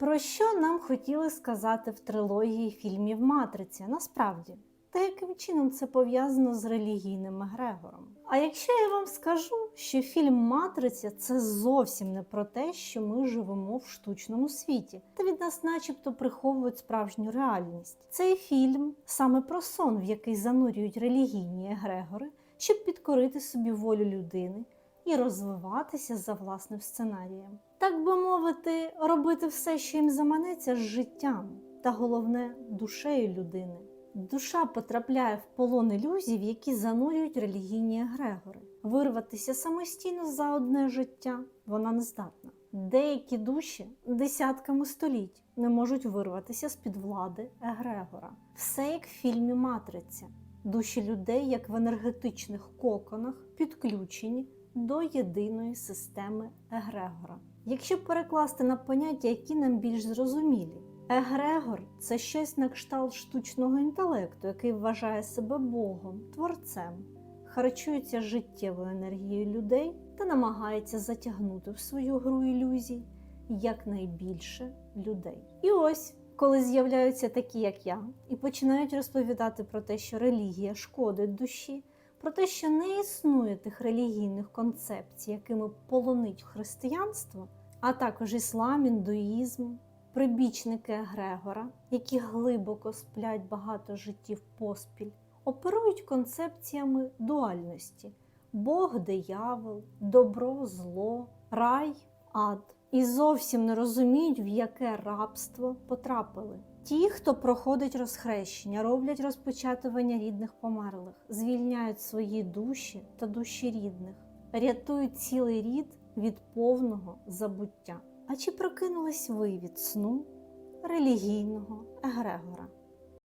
Про що нам хотіли сказати в трилогії фільмів Матриця насправді? Та яким чином це пов'язано з релігійним егрегором? А якщо я вам скажу, що фільм Матриця це зовсім не про те, що ми живемо в штучному світі, та від нас, начебто, приховують справжню реальність. Цей фільм саме про сон, в який занурюють релігійні егрегори, щоб підкорити собі волю людини і розвиватися за власним сценарієм. Так би мовити, робити все, що їм заманеться з життям, та головне душею людини. Душа потрапляє в полон ілюзій, які занурюють релігійні егрегори. Вирватися самостійно за одне життя вона не здатна. Деякі душі десятками століть не можуть вирватися з під влади егрегора. Все як в фільмі Матриця. Душі людей, як в енергетичних коконах, підключені до єдиної системи егрегора. Якщо перекласти на поняття, які нам більш зрозумілі, егрегор це щось на кшталт штучного інтелекту, який вважає себе Богом, творцем, харчується життєвою енергією людей та намагається затягнути в свою гру ілюзій якнайбільше людей. І ось. Коли з'являються такі, як я, і починають розповідати про те, що релігія шкодить душі, про те, що не існує тих релігійних концепцій, якими полонить християнство, а також іслам, індуїзм, прибічники Егрегора, які глибоко сплять багато життів поспіль, оперують концепціями дуальності: Бог, диявол, добро, зло, рай, ад. І зовсім не розуміють, в яке рабство потрапили. Ті, хто проходить розхрещення, роблять розпочатування рідних померлих, звільняють свої душі та душі рідних, рятують цілий рід від повного забуття. А чи прокинулись ви від сну релігійного егрегора?